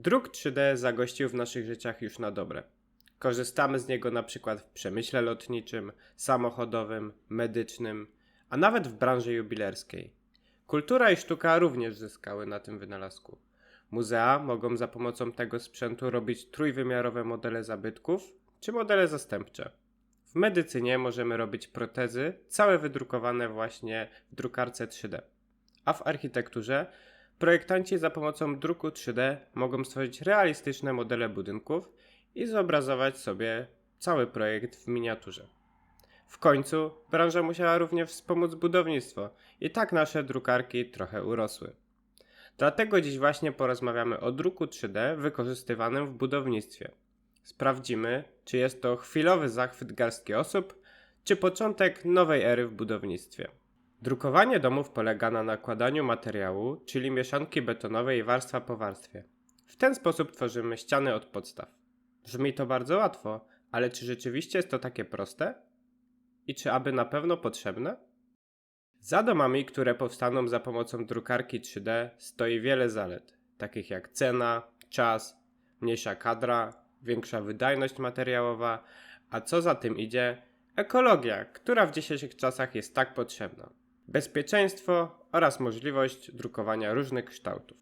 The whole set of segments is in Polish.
Druk 3D zagościł w naszych życiach już na dobre. Korzystamy z niego na przykład w przemyśle lotniczym, samochodowym, medycznym, a nawet w branży jubilerskiej. Kultura i sztuka również zyskały na tym wynalazku. Muzea mogą za pomocą tego sprzętu robić trójwymiarowe modele zabytków czy modele zastępcze. W medycynie możemy robić protezy, całe wydrukowane właśnie w drukarce 3D. A w architekturze projektanci za pomocą druku 3D mogą stworzyć realistyczne modele budynków i zobrazować sobie cały projekt w miniaturze. W końcu branża musiała również wspomóc budownictwo i tak nasze drukarki trochę urosły. Dlatego dziś właśnie porozmawiamy o druku 3D wykorzystywanym w budownictwie. Sprawdzimy, czy jest to chwilowy zachwyt garstki osób, czy początek nowej ery w budownictwie. Drukowanie domów polega na nakładaniu materiału, czyli mieszanki betonowej warstwa po warstwie. W ten sposób tworzymy ściany od podstaw. Brzmi to bardzo łatwo, ale czy rzeczywiście jest to takie proste? I czy aby na pewno potrzebne? Za domami, które powstaną za pomocą drukarki 3D, stoi wiele zalet, takich jak cena, czas, mniejsza kadra, większa wydajność materiałowa, a co za tym idzie, ekologia, która w dzisiejszych czasach jest tak potrzebna, bezpieczeństwo oraz możliwość drukowania różnych kształtów.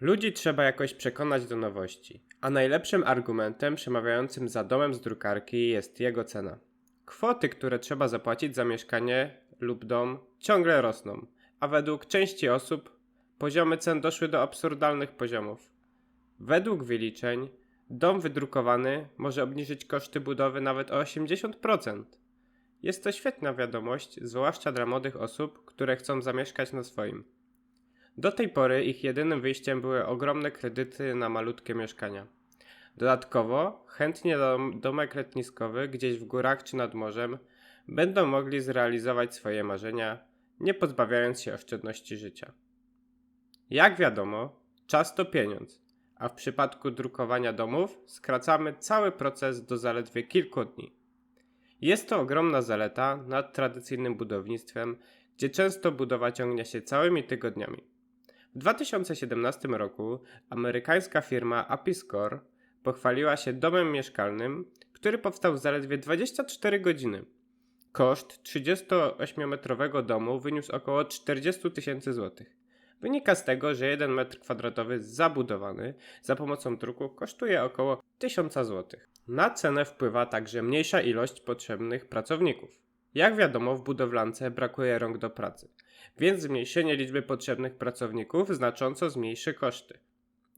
Ludzi trzeba jakoś przekonać do nowości, a najlepszym argumentem przemawiającym za domem z drukarki jest jego cena. Kwoty, które trzeba zapłacić za mieszkanie lub dom, ciągle rosną, a według części osób poziomy cen doszły do absurdalnych poziomów. Według wyliczeń, dom wydrukowany może obniżyć koszty budowy nawet o 80%. Jest to świetna wiadomość, zwłaszcza dla młodych osób, które chcą zamieszkać na swoim. Do tej pory ich jedynym wyjściem były ogromne kredyty na malutkie mieszkania. Dodatkowo, chętnie dom, domek letniskowy gdzieś w górach czy nad morzem będą mogli zrealizować swoje marzenia, nie pozbawiając się oszczędności życia. Jak wiadomo, czas to pieniądz, a w przypadku drukowania domów skracamy cały proces do zaledwie kilku dni. Jest to ogromna zaleta nad tradycyjnym budownictwem, gdzie często budowa ciągnie się całymi tygodniami. W 2017 roku amerykańska firma Apiscore pochwaliła się domem mieszkalnym, który powstał w zaledwie 24 godziny. Koszt 38-metrowego domu wyniósł około 40 tysięcy złotych. Wynika z tego, że 1 metr kwadratowy zabudowany za pomocą druku kosztuje około 1000 zł. Na cenę wpływa także mniejsza ilość potrzebnych pracowników. Jak wiadomo, w budowlance brakuje rąk do pracy, więc zmniejszenie liczby potrzebnych pracowników znacząco zmniejszy koszty.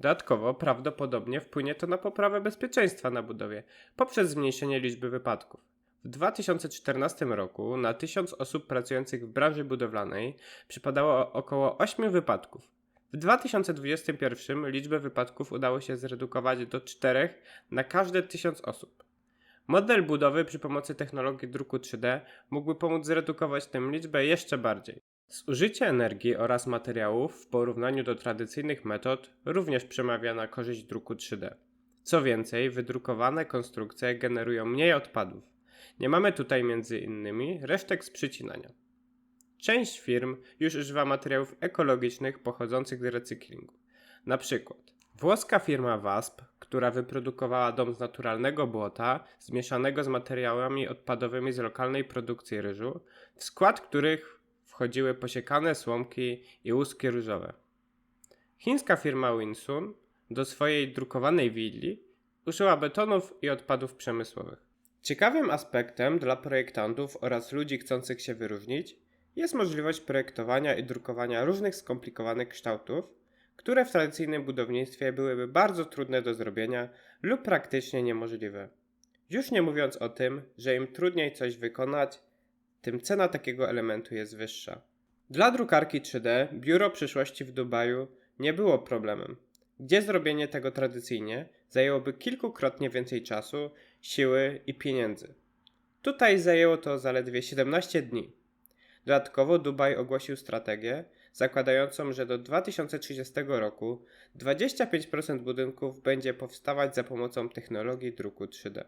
Dodatkowo prawdopodobnie wpłynie to na poprawę bezpieczeństwa na budowie poprzez zmniejszenie liczby wypadków. W 2014 roku na 1000 osób pracujących w branży budowlanej przypadało około 8 wypadków. W 2021 liczbę wypadków udało się zredukować do 4 na każde 1000 osób. Model budowy przy pomocy technologii druku 3D mógłby pomóc zredukować tę liczbę jeszcze bardziej. Zużycie energii oraz materiałów w porównaniu do tradycyjnych metod również przemawia na korzyść druku 3D. Co więcej, wydrukowane konstrukcje generują mniej odpadów. Nie mamy tutaj między innymi resztek z przycinania. Część firm już używa materiałów ekologicznych pochodzących z recyklingu. Na przykład włoska firma WASP, która wyprodukowała dom z naturalnego błota zmieszanego z materiałami odpadowymi z lokalnej produkcji ryżu, w skład których wchodziły posiekane słomki i łuski ryżowe. Chińska firma Winsun do swojej drukowanej willi użyła betonów i odpadów przemysłowych. Ciekawym aspektem dla projektantów oraz ludzi chcących się wyróżnić jest możliwość projektowania i drukowania różnych skomplikowanych kształtów, które w tradycyjnym budownictwie byłyby bardzo trudne do zrobienia lub praktycznie niemożliwe. Już nie mówiąc o tym, że im trudniej coś wykonać, tym cena takiego elementu jest wyższa. Dla drukarki 3D biuro przyszłości w Dubaju nie było problemem, gdzie zrobienie tego tradycyjnie zajęłoby kilkukrotnie więcej czasu, siły i pieniędzy. Tutaj zajęło to zaledwie 17 dni. Dodatkowo Dubaj ogłosił strategię zakładającą, że do 2030 roku 25% budynków będzie powstawać za pomocą technologii druku 3D.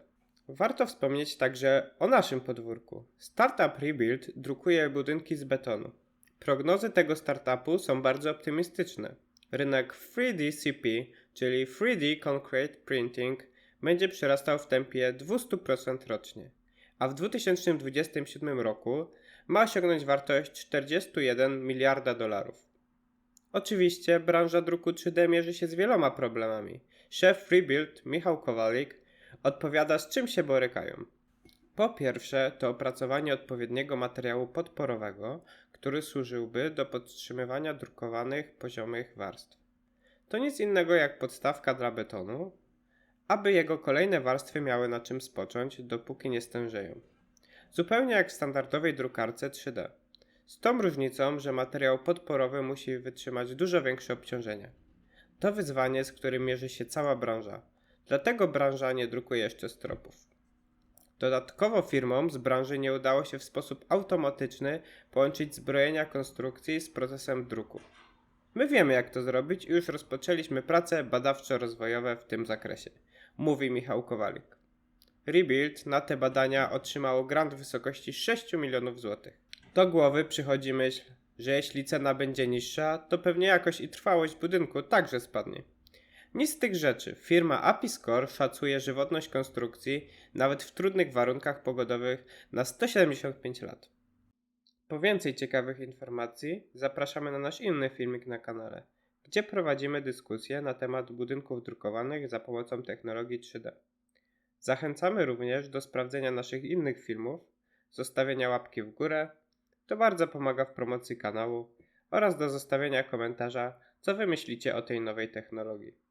Warto wspomnieć także o naszym podwórku. Startup Rebuild drukuje budynki z betonu. Prognozy tego startupu są bardzo optymistyczne. Rynek 3D CP, czyli 3D Concrete Printing, będzie przyrastał w tempie 200% rocznie, a w 2027 roku ma osiągnąć wartość 41 miliarda dolarów. Oczywiście branża druku 3D mierzy się z wieloma problemami. Szef Freebuild Michał Kowalik odpowiada z czym się borykają. Po pierwsze, to opracowanie odpowiedniego materiału podporowego, który służyłby do podtrzymywania drukowanych poziomych warstw. To nic innego jak podstawka dla betonu, aby jego kolejne warstwy miały na czym spocząć, dopóki nie stężeją. Zupełnie jak w standardowej drukarce 3D. Z tą różnicą, że materiał podporowy musi wytrzymać dużo większe obciążenie. To wyzwanie, z którym mierzy się cała branża. Dlatego branża nie drukuje jeszcze stropów. Dodatkowo firmom z branży nie udało się w sposób automatyczny połączyć zbrojenia konstrukcji z procesem druku. My wiemy jak to zrobić i już rozpoczęliśmy prace badawczo-rozwojowe w tym zakresie, mówi Michał Kowalik. Rebuild na te badania otrzymało grant w wysokości 6 milionów złotych. Do głowy przychodzi myśl, że jeśli cena będzie niższa, to pewnie jakość i trwałość budynku także spadnie. Nic z tych rzeczy. Firma Apiscore szacuje żywotność konstrukcji nawet w trudnych warunkach pogodowych na 175 lat. Po więcej ciekawych informacji zapraszamy na nasz inny filmik na kanale, gdzie prowadzimy dyskusję na temat budynków drukowanych za pomocą technologii 3D. Zachęcamy również do sprawdzenia naszych innych filmów, zostawienia łapki w górę, to bardzo pomaga w promocji kanału oraz do zostawienia komentarza, co wy myślicie o tej nowej technologii.